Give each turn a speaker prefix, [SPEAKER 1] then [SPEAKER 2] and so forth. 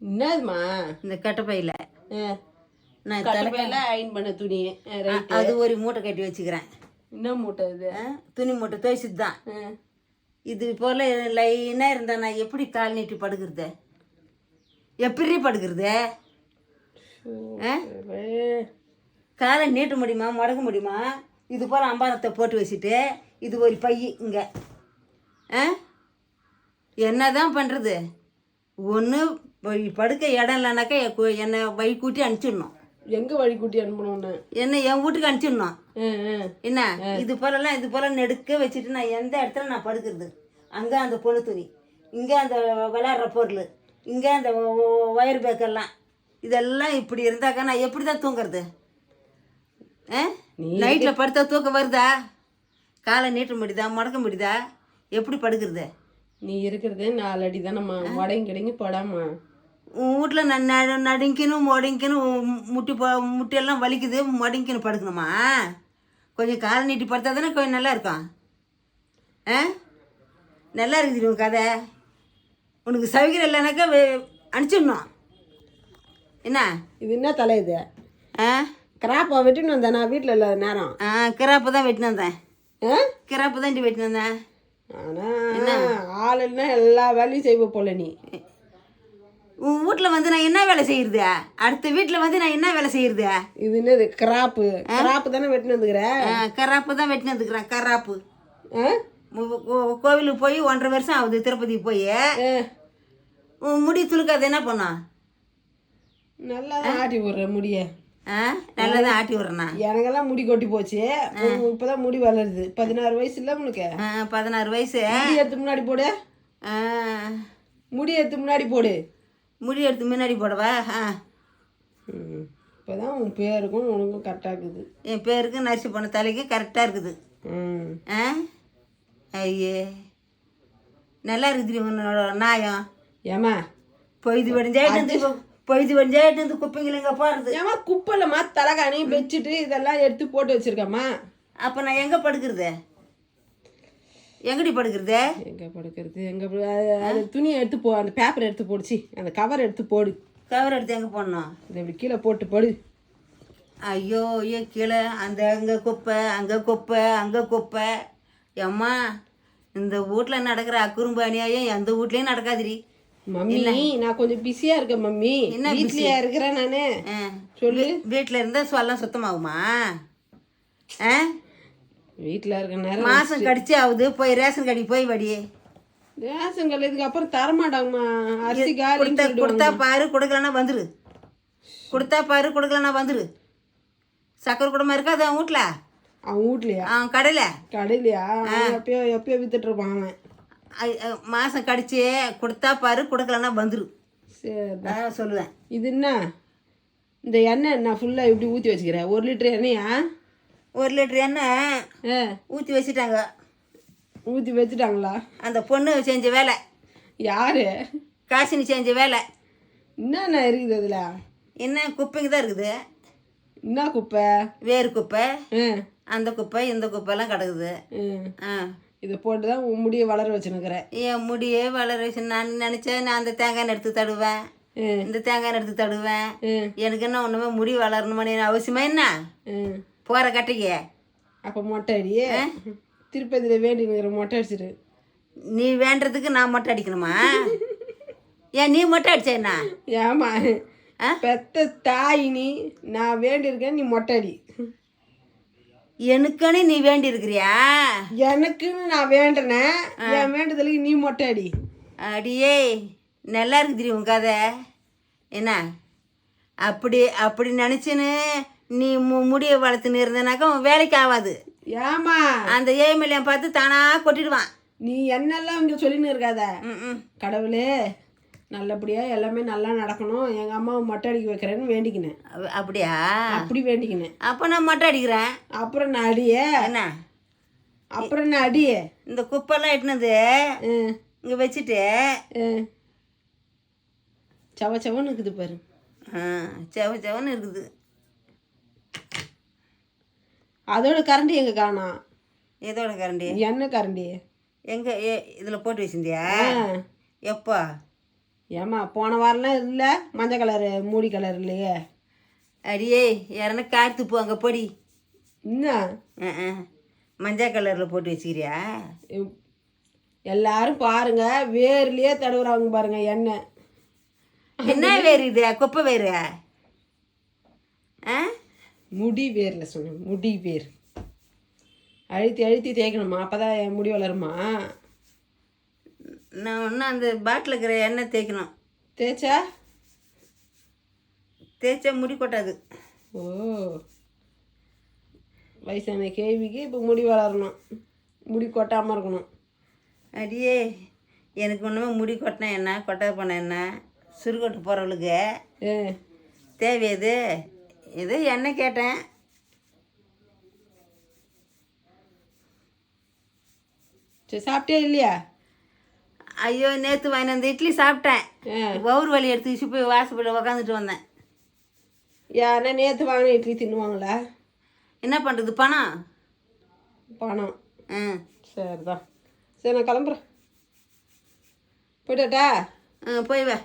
[SPEAKER 1] என்னதுமா
[SPEAKER 2] இந்த கட்டப்பையில். நான்
[SPEAKER 1] கட்டப்பையில அயன் பண்ண துணி.
[SPEAKER 2] அது ஒரு மூட்டை கட்டி வச்சுக்கிறேன்.
[SPEAKER 1] என்ன மூட்டை இது?
[SPEAKER 2] துணி மூட்டை துவைச்சது தான். இது போல் லைனாக இருந்தா நான் எப்படி கால் நீட்டி படுக்கிறது? எப்படி படுக்கிறது. காலை நீட்ட முடியுமா? முடக்க முடியுமா? இது போல் அம்பாரத்தை போட்டு வச்சுட்டு இது ஒரு பை இங்கே. ஆ? என்ன தான் பண்ணுறது ஒன்று படுக்க இடம் இல்லைனாக்கா என்னை வை கூட்டி அனுப்பிச்சிடணும்.
[SPEAKER 1] எங்க வழி கூட்டி அனுப்பணும்னு?
[SPEAKER 2] என்ன என் வீட்டுக்கு அனுப்பிச்சிடணும். என்ன? இது போலலாம் இது போல நெடுக்க வச்சுட்டு நான் எந்த இடத்துல நான் படுக்கிறது? அங்கே அந்த பொண்ணு துணி இங்கே அந்த விளையாடுற பொருள் இங்கே அந்த ஒயர் பேக்கெல்லாம் இதெல்லாம் இப்படி இருந்தாக்கா நான் எப்படி தான் தூங்குறது? நைட்டில் படுத்தா தூக்கம் வருதா? காலை நீட்ட முடியுதா? முடக்க முடியுதா? எப்படி படுக்கிறது?
[SPEAKER 1] நீ இருக்கிறதே நாலு அடி தானம்மா உடங்கி கிடைங்கி போடாமா.
[SPEAKER 2] வீட்டில் நான் நடு நடுங்கினும் முடங்கினும் முட்டி போ முட்டியெல்லாம் வலிக்குது முடங்கின்னு படுக்கணுமா? கொஞ்சம் காலை நீட்டி படுத்தா தானே கொஞ்சம் நல்லா இருக்கும். ஆ? நல்லா இருக்குது உன் கதை. உனக்கு சவிக்கிரம் இல்லைனாக்கா அனுப்பிச்சிடணும். என்ன?
[SPEAKER 1] இது என்ன தலை இது?
[SPEAKER 2] ஆ?
[SPEAKER 1] கிராப்பா வெட்டின்னு வந்தேன் நான் வீட்டில் இல்லாத நேரம்.
[SPEAKER 2] ஆ கிராப்பு தான் வெட்டினு வந்தேன்.
[SPEAKER 1] ஆ?
[SPEAKER 2] கிராப்பு தான் இண்டி வெட்டினு வந்தேன்.
[SPEAKER 1] ஆனா ஆள் இல்லைன்னா எல்லா வேலையும் செய்வ போல நீ.
[SPEAKER 2] வீட்டில் வந்து நான் என்ன வேலை செய்யறது? அடுத்த வீட்டில் வந்து நான் என்ன வேலை செய்யறது?
[SPEAKER 1] இது என்னது? கிராப்பு. கிராப்பு தானே வெட்டின்னு வந்துக்கிற?
[SPEAKER 2] கராப்பு தான் வெட்டினு வந்துக்கிறேன் கராப்பு. கோவிலுக்கு போய் ஒன்றரை வருஷம் ஆகுது திருப்பதிக்கு போய். முடி துளுக்காது என்ன பண்ணோம்
[SPEAKER 1] நல்லா தான் ஆட்டி விடுற முடிய.
[SPEAKER 2] நல்லா தான் ஆட்டி விட்றேண்ணா
[SPEAKER 1] எனக்கெல்லாம் முடி கொட்டி போச்சு. இப்பதான் முடி வளருது. பதினாறு வயசு இல்ல உனக்கு?
[SPEAKER 2] பதினாறு வயசு.
[SPEAKER 1] முடி எடுத்து முன்னாடி போடு. முடி எடுத்து முன்னாடி போடு.
[SPEAKER 2] முடி எடுத்து முன்னாடி போடவா? ஆ.
[SPEAKER 1] ம். இப்பதான் உன் பேருக்கும் உனக்கும் கரெக்டாக இருக்குது.
[SPEAKER 2] என் பேருக்கு நரிசி போன தலைக்கு கரெக்டாக இருக்குது.
[SPEAKER 1] ம்.
[SPEAKER 2] ஆ? ஐயே. நல்லா இருக்குது உன்னோட நாயம்?
[SPEAKER 1] ஏமா
[SPEAKER 2] பொய்து வடிஞ்சாயிட்டு பொய்து வடிஞ்சாயிட்டு இருந்து குப்பைங்களுங்க போகிறது
[SPEAKER 1] ஏமா குப்பையிலமா தலைகாணி பெட்ஷீட்டு இதெல்லாம் எடுத்து போட்டு வச்சிருக்கம்மா.
[SPEAKER 2] அப்போ நான் எங்கே படுக்கிறது? எங்கடி படுக்கிறது?
[SPEAKER 1] எங்க படுக்கிறது? எங்க அது- துணியை எடுத்து போ அந்த பேப்பர் எடுத்து போடுச்சு. அந்த கவர் எடுத்து போடு.
[SPEAKER 2] கவர் எடுத்து எங்கே போடணும்?
[SPEAKER 1] இதை இப்படி கீழே போட்டு படு.
[SPEAKER 2] ஐயோ ஐயோ கீழே. அந்த அங்கே குப்பை அங்கே குப்பை அங்கே குப்பை. அம்மா இந்த வீட்டில் நடக்கிற அக்குறும்பு அநியாயம் எந்த வீட்லேயும் நடக்காதுடி.
[SPEAKER 1] மம்மி நான் கொஞ்சம் பிஸியா இருக்கேன் மம்மி.
[SPEAKER 2] என்ன
[SPEAKER 1] வீட்லயா இருக்கிறேன் நானு. சொல்லு.
[SPEAKER 2] வீட்டில் இருந்தால் சொல்லலாம் சுத்தமாகுமா? ஆ?
[SPEAKER 1] வீட்ல இருக்க நேரம்
[SPEAKER 2] மாதம் கடிச்சு ஆகுது போய் ரேஷன் கடைக்கு போய் வடி.
[SPEAKER 1] ரேஷன் கடை இதுக்கு அப்புறம் தரமாட்டாங்கம்மா. அரிசி காலின்னு
[SPEAKER 2] கொடுத்தா பாரு கொடுக்கலன்னா வந்துரு. கொடுத்தா பாரு கொடுக்கலன்னா வந்துரு. சக்கரை குடமா இருக்காது அவன் வீட்டில்
[SPEAKER 1] அவன் வீட்லயா?
[SPEAKER 2] அவன் கடையில்?
[SPEAKER 1] கடையிலையா? எப்பயோ எப்பயோ வித்துட்டு இருப்பான் அவன்
[SPEAKER 2] மாதம் கடிச்சு கொடுத்தா பாரு கொடுக்கலன்னா வந்துரு.
[SPEAKER 1] சரி.
[SPEAKER 2] சொல்லுவேன்.
[SPEAKER 1] இது என்ன? இந்த எண்ணெய் நான் ஃபுல்லாக இப்படி ஊற்றி வச்சுக்கிறேன் ஒரு லிட்டர் எண்ணெயா?
[SPEAKER 2] ஒரு லிட்டர் எண்ணெய்
[SPEAKER 1] ஆ
[SPEAKER 2] ஊற்றி வச்சுட்டாங்க.
[SPEAKER 1] ஊற்றி வச்சுட்டாங்களா?
[SPEAKER 2] அந்த பொண்ணு செஞ்ச வேலை.
[SPEAKER 1] யாரு?
[SPEAKER 2] காசினி செஞ்ச வேலை.
[SPEAKER 1] என்னென்ன இருக்குது அதில்?
[SPEAKER 2] என்ன குப்பைங்க தான் இருக்குது.
[SPEAKER 1] என்ன குப்பை?
[SPEAKER 2] வேறு குப்பை. அந்த குப்பை இந்த குப்பைலாம் கிடக்குது.
[SPEAKER 1] ம்.
[SPEAKER 2] ஆ.
[SPEAKER 1] இதை போட்டு தான் உன் முடியை வளர வச்சுனுக்கிறேன்
[SPEAKER 2] என் முடியே வளர வச்சு நான் நினச்சேன் நான் அந்த தேங்காய் எடுத்து தடுவேன். இந்த தேங்காய் எடுத்து தடுவேன்.
[SPEAKER 1] ம்.
[SPEAKER 2] எனக்கு என்ன ஒன்றுமே முடி வளரணுமான்னு அவசியமா என்ன?
[SPEAKER 1] ம்
[SPEAKER 2] போகிற கட்டைக்கு
[SPEAKER 1] அப்போ மொட்டை அடி. திருப்பதியில் வேண்டி நிற்கிற மொட்டை அடிச்சிரு.
[SPEAKER 2] நீ வேண்டுறதுக்கு நான் மொட்டை அடிக்கணுமா? ஏன் நீ மொட்டை அடிச்ச என்ன?
[SPEAKER 1] ஏமா
[SPEAKER 2] ஆ?
[SPEAKER 1] பெத்த தாய் நீ நான் வேண்டியிருக்கேன் நீ மொட்டை அடி.
[SPEAKER 2] எனக்குன்னு நீ வேண்டி இருக்கிறியா
[SPEAKER 1] எனக்குன்னு நான் வேண்டினேன் என் வேண்டுதலுக்கு நீ மொட்டை அடி.
[SPEAKER 2] அடியே நல்லா இருக்குது உன் கதை? என்ன? அப்படி அப்படி நினச்சின்னு நீ மு முடியை வளர்த்துன்னு இருந்தனாக்கா உன் வேலைக்கு ஆகாது
[SPEAKER 1] ஏமா
[SPEAKER 2] அந்த ஏஎம்எல்ஏ பார்த்து தானாக கொட்டிடுவான்.
[SPEAKER 1] நீ என்னெல்லாம் இங்கே சொல்லின்னு இருக்காத? கடவுளே நல்லபடியாக எல்லாமே நல்லா நடக்கணும். எங்கள் அம்மாவை மொட்டை அடிக்க வைக்கிறேன்னு வேண்டிக்கினேன்.
[SPEAKER 2] அப்- அப்படியா?
[SPEAKER 1] அப்படி வேண்டிக்கினேன்.
[SPEAKER 2] அப்போ நான் மொட்டை அடிக்கிறேன்.
[SPEAKER 1] அப்புறம் நான் அடியே?
[SPEAKER 2] என்ன?
[SPEAKER 1] அப்புறம் நான் அடியே?
[SPEAKER 2] இந்த குப்பெல்லாம் எட்டுனது இங்கே வச்சுட்டு.
[SPEAKER 1] சவ சவன்னு இருக்குது பாரு.
[SPEAKER 2] ஆ, செவ செவன்னு இருக்குது.
[SPEAKER 1] அதோட கரண்டி எங்கே காணோம்
[SPEAKER 2] எதோட கரண்டி
[SPEAKER 1] என்ன கரண்டி
[SPEAKER 2] எங்கே ஏ இதில் போட்டு வச்சிருந்தியா? எப்போ?
[SPEAKER 1] ஏம்மா போன வாரம்லாம் இல்லை? மஞ்சள் கலரு மூடி கலர் இல்லையே.
[SPEAKER 2] அடியே யாரன்னா காத்து போ அங்கே பொடி.
[SPEAKER 1] என்ன?
[SPEAKER 2] மஞ்சள் கலரில் போட்டு வச்சுக்கிறியா?
[SPEAKER 1] எல்லாரும் பாருங்க வேர்லயே தடவுறாங்க பாருங்க எண்ணெய்.
[SPEAKER 2] என்ன வேறு இது? குப்பை வேறு ஆ?
[SPEAKER 1] முடி வேர்ல சொன்னேன் முடி வேர் அழுத்தி அழுத்தி தேய்க்கணுமா? அப்பதான் என் முடி வளருமா?
[SPEAKER 2] நான் இன்னும் அந்த பாட்டில் இருக்கிற எண்ணெய் தேய்க்கணும்.
[SPEAKER 1] தேய்ச்சா?
[SPEAKER 2] தேய்ச்சா முடி கொட்டாது.
[SPEAKER 1] ஓ. வயசான கேள்விக்கு இப்போ முடி வளரணும். முடி கொட்டாமல் இருக்கணும்.
[SPEAKER 2] அடியே எனக்கு ஒன்றுமே முடி கொட்டினா என்ன? கொட்டாது பண்ண என்ன? சுருக்கொட்டு போகிறவளுக்கு தேவையது இது எண்ணெய் கேட்டேன்?
[SPEAKER 1] சரி சாப்பிட்டே இல்லையா?
[SPEAKER 2] ஐயோ நேற்று வாங்கி அந்த இட்லி சாப்பிட்டேன். வவுறு வலி எடுத்து வச்சு போய் வாசப்படியில் உக்காந்துட்டு வந்தேன்.
[SPEAKER 1] யாருன்னா நேற்று வாங்கின இட்லி தின்னுவாங்களா?
[SPEAKER 2] என்ன பண்ணுறது பணம்?
[SPEAKER 1] பணம்.
[SPEAKER 2] ம்
[SPEAKER 1] சரிதான் சரி நான் கிளம்புறேன். போயிட்டாட்டா
[SPEAKER 2] ம் போய் வா.